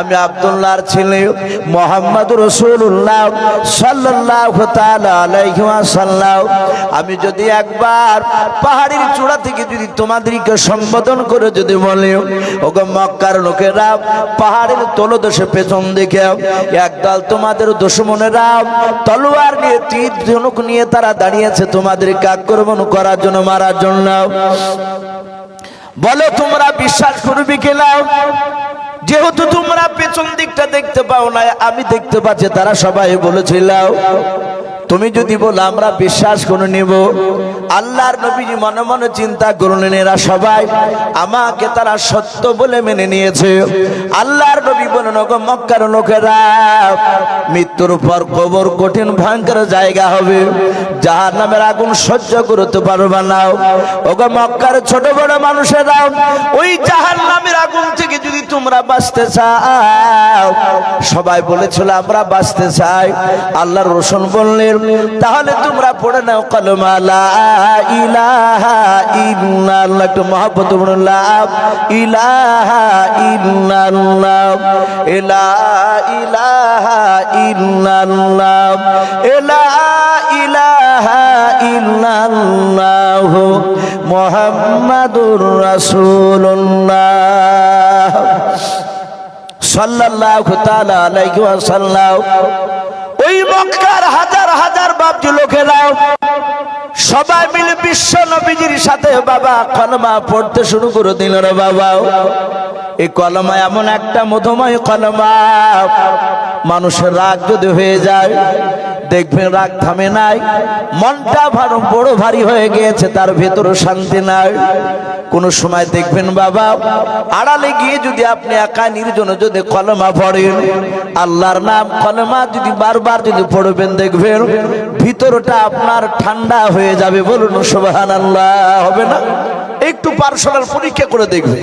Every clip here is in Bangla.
আমি আব্দুল্লাহর ছেলে মোহাম্মদ রসুল্লাহ ওয়াসাল্লাম। আমি যদি একবার পাহাড়ের চূড়া থেকে যদি তোমাদেরকে সম্বোধন করে যদি বলি, ওগো মক্কার লোকেরা পাহাড়ের তলদেশে পেছন দেখে একদল তোমাদের দুশমনেরা তলোয়ার নিয়ে, তীর ধনুক নিয়ে তারা দাঁড়িয়েছে তোমাদেরকে আক্রমণ করার জন্য, মারার জন্য। বলো, তোমরা বিশ্বাস করবি গেলাম যেহেতু তোমরা পেছন দিকটা দেখতে পাও না আমি দেখতে পাচ্ছি তারা সবাই বলেছিল তুমি যদি বলো, আমরা বিশ্বাস করে নিব। আল্লাহর নবীজি মনে মনে চিন্তা করলেন, এরা সবাই আমাকে তারা সত্য বলে মেনে নিয়েছে। আল্লাহর নবী বলেন, ওগো মক্কার লোকেরা, মৃত্যুর পর কবর কঠিন, ভয়ঙ্কর জায়গা হবে। যাহার নামের আগুন সহ্য করতে পারবে না। ওগো মক্কার ছোট বড় মানুষেরা, ওই জাহার নামের আগুন থেকে যদি তোমরা বাঁচতে চাও, সবাই বলেছিল, আমরা বাঁচতে চাই। আল্লাহর রসুন বললেন তাহলে তোমরা পড়ে নাও কলমা, লা ইলাহা একটু মহব্বত লা ইলাহা ইল্লাল্লাহ লা ইলাহা ইল্লাল্লাহ লা ইলাহা মুহাম্মাদুর রাসূলুল্লাহ, সাল্লাল্লাহু তাআলা আলাইহি ওয়াসাল্লাম। ওই মক্কার হাজার হাজার বাপজি লোকেরা সবাই মিলে বিশ্ব নবীজির সাথে বাবা কলমা পড়তে শুরু করে দিল রে বাবা। এই কলমা এমন একটা মধুময় কলমা। মানুষের রাগ যদি হয়ে যায়, দেখবেন রাগ থামে নাই। মনটা ভালো বড় ভারী হয়ে গিয়েছে, তার ভেতরে শান্তি নাই। কোন সময় দেখবেন বাবা, আড়ালে গিয়ে যদি আপনি একা নির্জনে যদি কলমা পড়েন, আল্লাহর নাম কলমা যদি বারবার যদি পড়বেন, দেখবেন ভিতরটা আপনার ঠান্ডা হয়ে যাবে বলুন সোবাহান আল্লাহ হবে না? একটু পার্সোনাল পরীক্ষা করে দেখবে।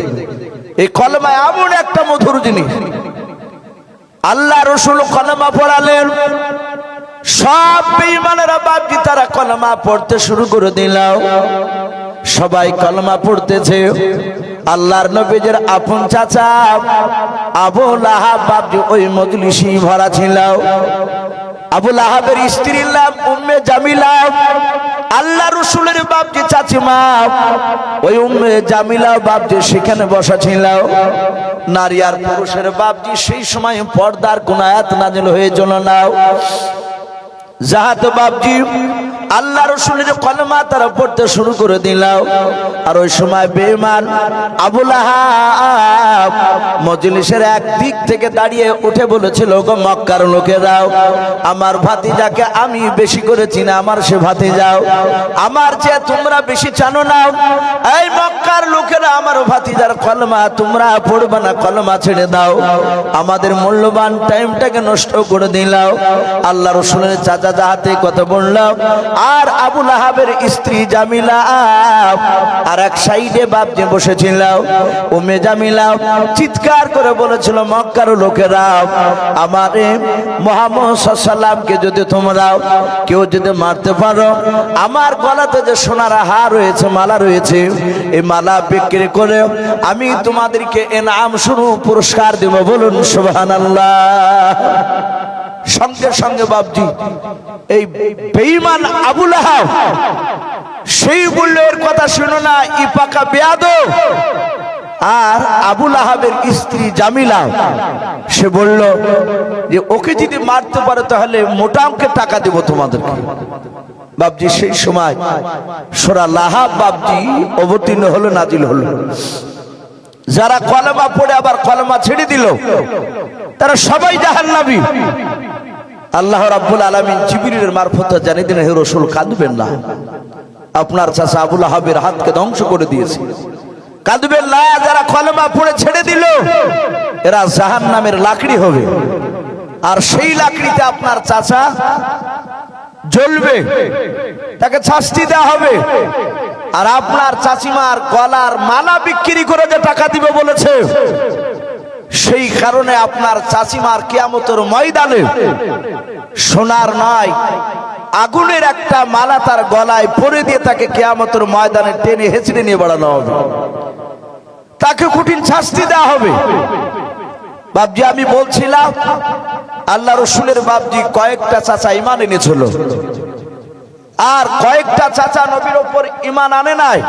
এই কলমা এমন একটা মধুর জিনিস। আল্লাহ রসুল কলমা পড়ালেন। সব বেঈমানেরা বাপজি তারা কলমা পড়তে শুরু করে দিল। সবাই কলমা পড়তেছে। আল্লাহর নবীজের আপন চাচা আবু লাহাব বাপজি ওই মজলিসি ভরা ছিল। আবুল আহাবের স্ত্রীর নাম উম্মে জামিলা। আল্লাহ রসুলের বাপজি চাচিমা ওই উম্মে জামিলা বাপজি সেখানে বসা ছিল, নারী আর পুরুষের বাপজি সেই সময় পর্দার কোন আয়াত নাজিল হয়ে জন্য নাও জাহাত বাপজি আল্লাহ রসুলের কলমা তারা পড়তে শুরু করে দিলাম আর ওই সময় বেমান আবুল মজলিসের এক দিক থেকে দাঁড়িয়ে উঠে বলেছিল গো মক্কার লোকেরাও আমার ভাতিজাকে আমি বেশি করেছি না আমার সে ভাতি যাও। আমার যে তোমরা বেশি জানো না। এই মক্কার লোকেরা আমার ভাতিজার কলমা, তোমরা পড়বে না, কলমা ছেড়ে দাও। আমাদের মূল্যবান টাইমটাকে নষ্ট করে দিলাও। আল্লাহ রসুলের চাচা যাহাতে কথা বললাম আর আবুল আহাবের স্ত্রী জামিলা আর এক সাইডে বাপ যে বসেছিল উমে জামিলা চিৎকার করে বলেছিল, মক্কার লোকেরা, আমারে মোহাম্মদ সাল্লামকে যদি তোমরা কেউ যদি মারতে পারো, আমার গলাতে যে সোনার হার রয়েছে, মালা রয়েছে, এই মালা বিক্রি করে আমি তোমাদেরকে এনাম শুরু পুরস্কার দেব, বলুন সুবহান সঙ্গে সঙ্গে বাবজি এই বেঈমান আবুল সেই বললের কথা শুনো না, ই পাকা বেয়াদ আর আবুল আহাবের স্ত্রী জামিলা, সে বলল যে, ওকে যদি মারতে পারে তাহলে মোটা অঙ্কের টাকা দেব তোমাদেরকে। বাবজি সেই সময় সোরা লাহাব বাবজি অবতীর্ণ হলো, নাজিল হলো। যারা কলমা পড়ে আবার কলমা ছেড়ে দিল, তারা সবাই জাহান্নাবী আল্লাহ রাব্বুল আলামিন জিবরিলের মারফত জানিয়ে দিলেন, হে রাসূল, কাঁদবেন না। আপনার চাচা আবুল আহাবের হাতকে ধ্বংস করে দিয়েছে। কাঁদবেন না, যারা কলমা পড়ে ছেড়ে দিল, এরা জাহান নামের লাকড়ি হবে। আর সেই লাকড়িতে আপনার চাচা জ্বলবে, তাকে শাস্তি দেওয়া হবে। আর আপনার চাচিমার গলার মালা বিক্রি করে যে টাকা দিবে বলেছে সেই কারণে আপনার চাচিমার কিয়ামতের ময়দানে সোনার নয় আগুনের একটা মালা তার গলায় পরে দিয়ে তাকে কেয়ামতের ময়দানে টেনে হেঁচড়ে নিয়ে বাড়ানো হবে। তাকে কঠিন শাস্তি দেওয়া হবে। বাবজি আমি বলছিলাম, আল্লাহ রসুলের বাবজি কয়েকটা চাচা ইমান এনেছিল। আর কয়েকটা চাচা নবীর ওপর ইমান আনে নাই।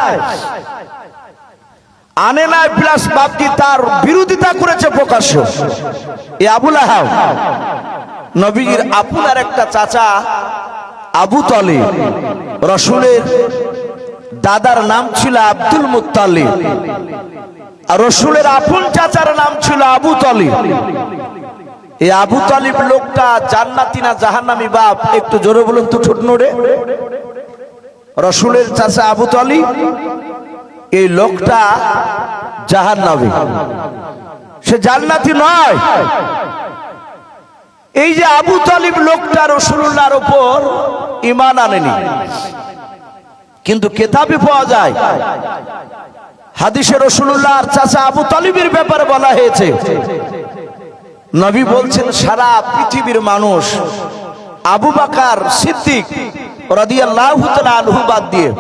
প্লাস তার বিরোধিতা করেছে প্রকাশ্য? এ আবুল নবীর আপনার একটা চাচা তলে রসুলের দাদার নাম ছিল আব্দুল আর রসুলের আপন চাচার নাম ছিল আবু তলিব। এই আবু তালিব লোকটা জান্নাতি না জাহান্নামি বাপ? একটু জোরে বলুন তো ছোট নোড়ে। রসুলের চাচা আবু এই লোকটা জাহান্নামি। সে জান্নাতি নয়। এই যে আবু তালিব লোকটা রসুল্লাহর উপর ইমান আনেনি, কিন্তু কেতাবে পাওয়া যায়, হাদিসে রসুল্লাহর চাচা আবু তালিবের ব্যাপারে বলা হয়েছে। নবী বলছেন, সারা পৃথিবীর মানুষ আবু বাকার সিদ্দিক রাদিয়াল্লাহু তাআলা আনহু বাদ দিয়ে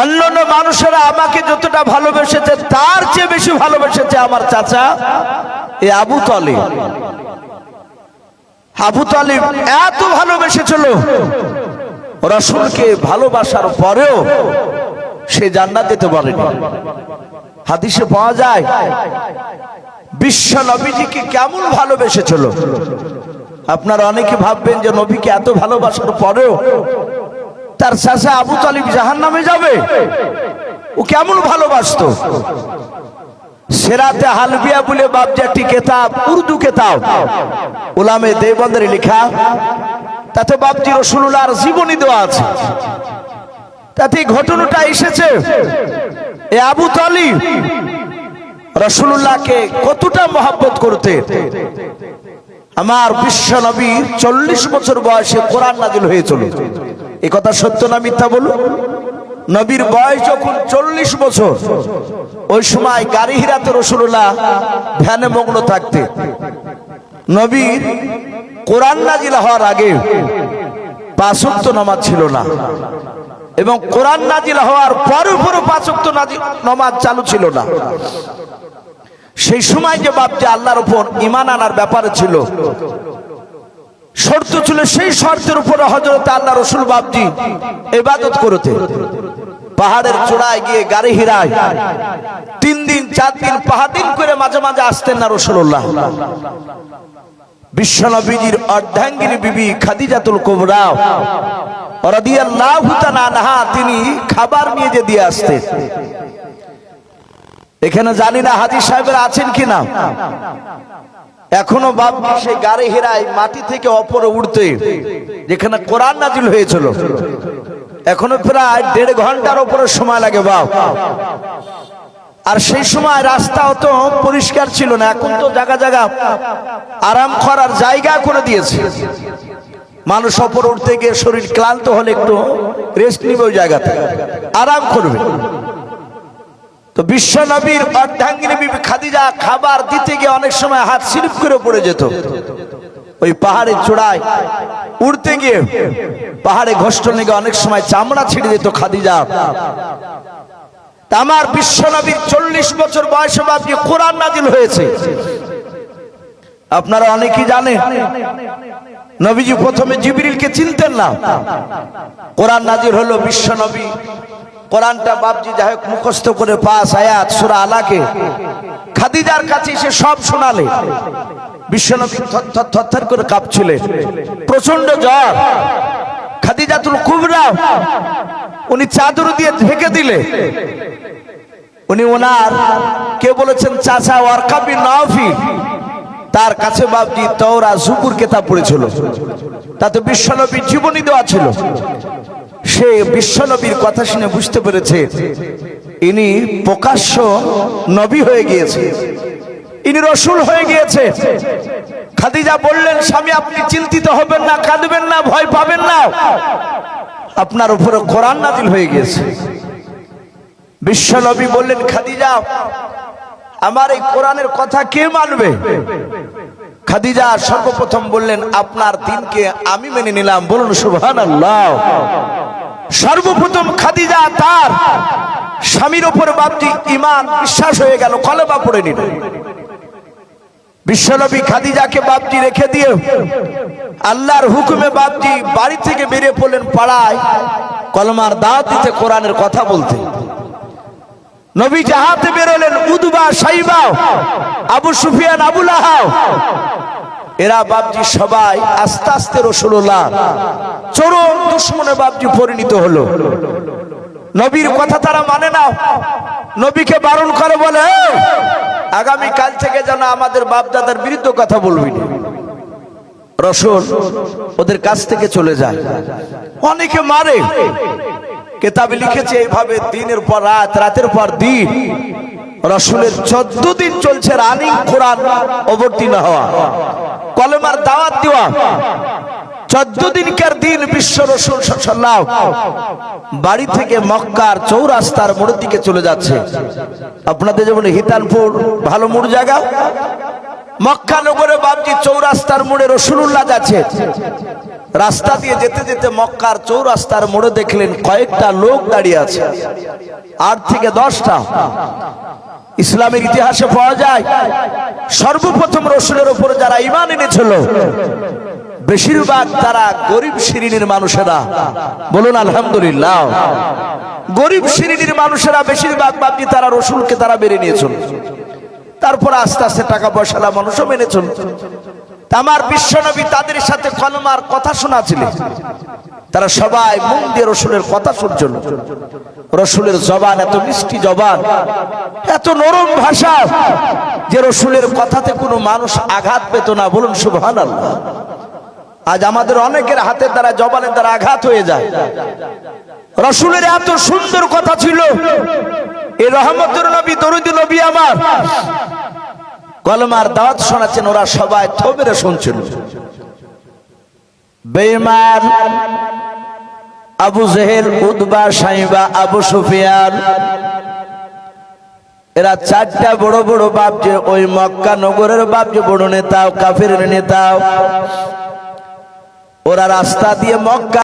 অন্যান্য মানুষেরা আমাকে যতটা ভালোবেসেছে, তার চেয়ে বেশি ভালোবেসেছে আমার চাচা, এ আবু তালিব। আবু তালিব এত ভালোবেসেছিল, রসুলকে ভালোবাসার পরেও সে জান্নাত যেতে পারেনি। হাদিসে পাওয়া যায়, বিশ্ব নবীজিকে কেমন ভালোবেসেছিল? আপনারা অনেকে ভাববেন যে নবীকে এত ভালোবাসার পরেও তার চাষা আবু তালিব জাহান নামে যাবে। ও কেমন ভালোবাসতো। সেরাতে হালবিয়া বলে বাবজি একটি কেতাব, উর্দু কেতাব। ওলামে দেবন্দের লেখা, তাতে বাবজি রসুল্লাহর জীবনী দেওয়া আছে। তাতে ঘটনাটা এসেছে। এ আবু তালিব রসুল্লাহকে কতটা মহাব্বত করতে আমার বিশ্ব নবী চল্লিশ বছর বয়সে কোরআন নাজিল হয়েছিল এ কথা সত্য না মিথ্যা বলুন? নবীর বয়স যখন চল্লিশ বছর, ওই সময় গাড়ি হিরাতে রসুল্লাহ ধ্যানে মগ্ন থাকতে। নবীর কোরআন নাজিল হওয়ার আগে পাঁচক্ত নামাজ ছিল না। এবং কোরআন নাজিল হওয়ার পরে পরে পাঁচক্ত নামাজ চালু ছিল না। সেই সময় যে বাপজি আল্লাহর উপর ইমান আনার ব্যাপারে ছিল শর্ত ছিল সেই শর্তের উপরে হজরত আল্লাহ রসুল বাপজি এবাদত করতে পাহাড়ের চূড়ায় গিয়ে গাড়ি হিরায় তিন দিন, চার দিন পাহাড় দিন করে মাঝে মাঝে আসতেন না রসুল্লাহ বিশ্বনবীজির অর্ধাঙ্গিনী বিবি খাদিজাতুল কোবরা রাদিয়াল্লাহু তাআলা আনহা তিনি খাবার নিয়ে যে দিয়ে আসতেন। এখানে জানি না হাজি সাহেবের আছেন কিনা। এখনও বাপ সেই গাড়ি হেরায় মাটি থেকে অপরে উঠতে যেখানে কোরআন নাজিল হয়েছিল। এখনও প্রায় দেড় ঘণ্টার ওপরে সময় লাগে বাপ। আর সেই সময় রাস্তা অত পরিষ্কার ছিল না, এখন তো জায়গা জায়গা আরাম করার জায়গা করে দিয়েছে। মানুষ অপর উঠতে গিয়ে শরীর ক্লান্ত হলে একটু রেস্ট নিবে ওই জায়গাতে। আরাম করবে। তো বিশ্ব নবীর অর্ধাঙ্গিনী খাদিজা খাবার দিতে গিয়ে অনেক সময় হাত স্লিপ করে পড়ে যেত। ওই পাহাড়ের চূড়ায় উড়তে গিয়ে পাহাড়ে ঘষ্ট লেগে অনেক সময় চামড়া ছিঁড়ে যেত খাদিজা। আমার বিশ্ব নবীর চল্লিশ বছর বয়সে বাপজি কোরআন নাজিল হয়েছে। আপনারা অনেকেই জানেন নবীজি প্রথমে জিবরিলকে চিনতেন না। কোরআন নাজির হলো বিশ্ব নবী। কোরআনটা বাপজি যাই হোক মুখস্থ করে পাস আয়াত সুরা আলাকে। খাদিজার কাছে সে সব শোনালে। বিশ্বনবী থর থর করে কাঁপছিলেন। প্রচণ্ড জ্বর। খাদিজাতুল কুবরা উনি চাদর দিয়ে ঢেকে দিলে। উনি ওনার, কে বলেছেন, চাচা ওয়ারকাবি নাফি তার কাছে বাবজি তওরা জুকুর কেতাব পড়েছিল। তাতে বিশ্বনবীর জীবনী দেওয়া ছিল। সে বিশ্বনবীর কথা শুনে বুঝতে পেরেছে, ইনি প্রকাশ্য নবী হয়ে গিয়েছে। ইনি রসুল হয়ে গিয়েছে। খাদিজা বললেন, স্বামী, আপনি চিন্তিত হবেন না, কাঁদবেন না, ভয় পাবেন না। আপনার উপরে কোরআন নাজিল হয়ে গিয়েছে। বিশ্বনবী বললেন, খাদিজা, আমার এই কোরআনের কথা কে মানবে? খাদিজা সর্বপ্রথম বললেন, আপনার দিনকে আমি মেনে নিলাম। বলুন সুবহান আল্লাহ সর্বপ্রথম খাদিজা তার স্বামীর ওপর বাপজি ইমান বিশ্বাস হয়ে গেল, কলেমা পড়ে নিল। বিশ্বনবী খাদিজাকে বাপজি রেখে দিয়ে আল্লাহর হুকুমে বাপজি বাড়ি থেকে বেরিয়ে পড়লেন পাড়ায়, কলমার দাওয়াত দিতে কোরআনের কথা বলতে। নবী জাহাতে বেরোলেন উদবা সাইবা আবু সুফিয়ান আবুল আহাব এরা বাপজি সবাই আস্তে আস্তে রসুল্লাহ চরম দুশ্মনে বাপজি পরিণত হলো। নবীর কথা তারা মানে না। নবীকে বারণ করে বলে "এই, আগামী কাল থেকে যেন আমাদের বাপ দাদার বিরুদ্ধে কথা বলবি রসুল ওদের কাছ থেকে চলে যায়। অনেকে মারে। কেতাবে লিখেছে এইভাবে দিনের পর রাত, রাতের পর দিন। রসুলের চোদ্দ দিন চলছে রানিং কোরআন অবতীর্ণ হওয়া। কলেমার দাওয়াত দেওয়া। চোদ্দ দিনকার দিন বিশ্ব রসুল সাল্লাহ বাড়ি থেকে মক্কার চৌরাস্তার মোড়ের দিকে চলে যাচ্ছে। আপনাদের যেমন হিতালপুর, ভালো মোড় জায়গা? মক্কা নগরে বাবজি চৌরাস্তার মোড়ে রসুল্লাহ যাচ্ছে। রাস্তা দিয়ে যেতে যেতে মক্কার চৌরাস্তার মোড়ে দেখলেন কয়েকটা লোক দাঁড়িয়ে আছে। আট থেকে দশটা। ইসলামের ইতিহাসে পাওয়া যায়, সর্বপ্রথম রসুলের উপরে যারা ইমান এনেছিল, বেশিরভাগ তারা গরিব শ্রেণির মানুষেরা। বলুন, আলহামদুলিল্লাহ। গরিব শ্রেণির মানুষেরা বেশিরভাগ বাপজি তারা রসুলকে তারা বেড়ে নিয়েছিল। তারপর আস্তে আস্তে টাকা পয়সালা মানুষও মেনে চল আমার বিশ্বনবী তাদের সাথে কলমার কথা শোনাছিলেন। তারা সবাই মন দিয়ে রসুলের কথা শুনছিল রসুলের জবান এত মিষ্টি জবান, এত নরম ভাষা যে রসুলের কথাতে কোনো মানুষ আঘাত পেত না। বলুন সুবহান আজ আমাদের অনেকের হাতের দ্বারা, জবানের দ্বারা আঘাত হয়ে যায়। রসুলের এত সুন্দর কথা ছিল এই রহমতুর নবী, দরুদি নবী আমার। কলমার দাওয়াত শোনাচ্ছেন ওরা সবাই থবেরে শুনছিল বেঈমান আবু জেহেল উদবা সাইবা, আবু সুফিয়ান, এরা চারটা বড় বড় বাপ যে, ওই মক্কা নগরের বাপ যে, বড় নেতা, কাফের নেতা। ওরা রাস্তা দিয়ে মক্কা